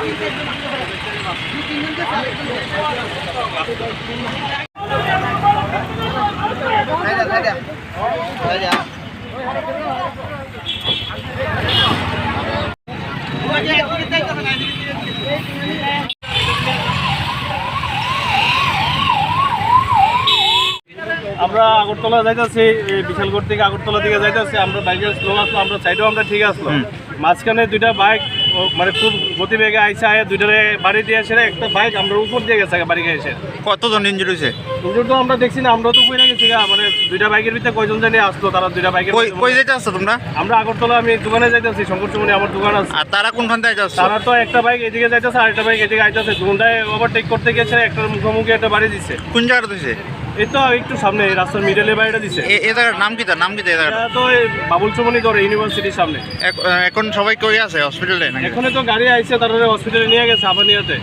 আমরা আগরতলা যাইতেছি বিশালগড় থেকে আগরতলা দিকে যাইতেছি আমরা বাইকের স্লো আসলো আমরা সাইডেও আমরা ঠিক আসলো মাঝখানে দুইটা বাইক মানে খুব গতিবেগে আইসে আয় দুইটারে বাড়ি দিয়ে এসে একটা বাইক আমরা উপর দিয়ে গেছে বাড়ি গিয়ে এসে। কতজন ইঞ্জুরি হয়েছে ইঞ্জুর তো আমরা দেখছি না আমরা তো কই গেছি গা, মানে দুইটা বাইকের ভিতরে কয়জন জানি আসতো তারা দুইটা বাইকের কই যেতে আসছো তোমরা? আমরা আগরতলা আমি দোকানে যাইতেছি শঙ্কর চুমনি আমার দোকান আছে। আর তারা কোনখান থেকে যাচ্ছ তারা তো একটা বাইক এদিকে যাইতেছে আর একটা বাইক এদিকে আইতেছে দুটায় ওভারটেক করতে গেছে একটা মুখোমুখি একটা বাড়ি দিছে। কোন জায়গাটা দিছে এই তো একটু সামনে রাস্তার মিডলে বাড়িটা দিছে। এ- জায়গার নাম কি তার? নাম কি জায়গাটা তো বাবুল চুমনি ধরে ইউনিভার্সিটির সামনে। এখন সবাই কই আছে হসপিটালে এখানে তো গাড়ি আইছে তারপরে হসপিটালে নিয়ে গেছে আবার নিয়েতে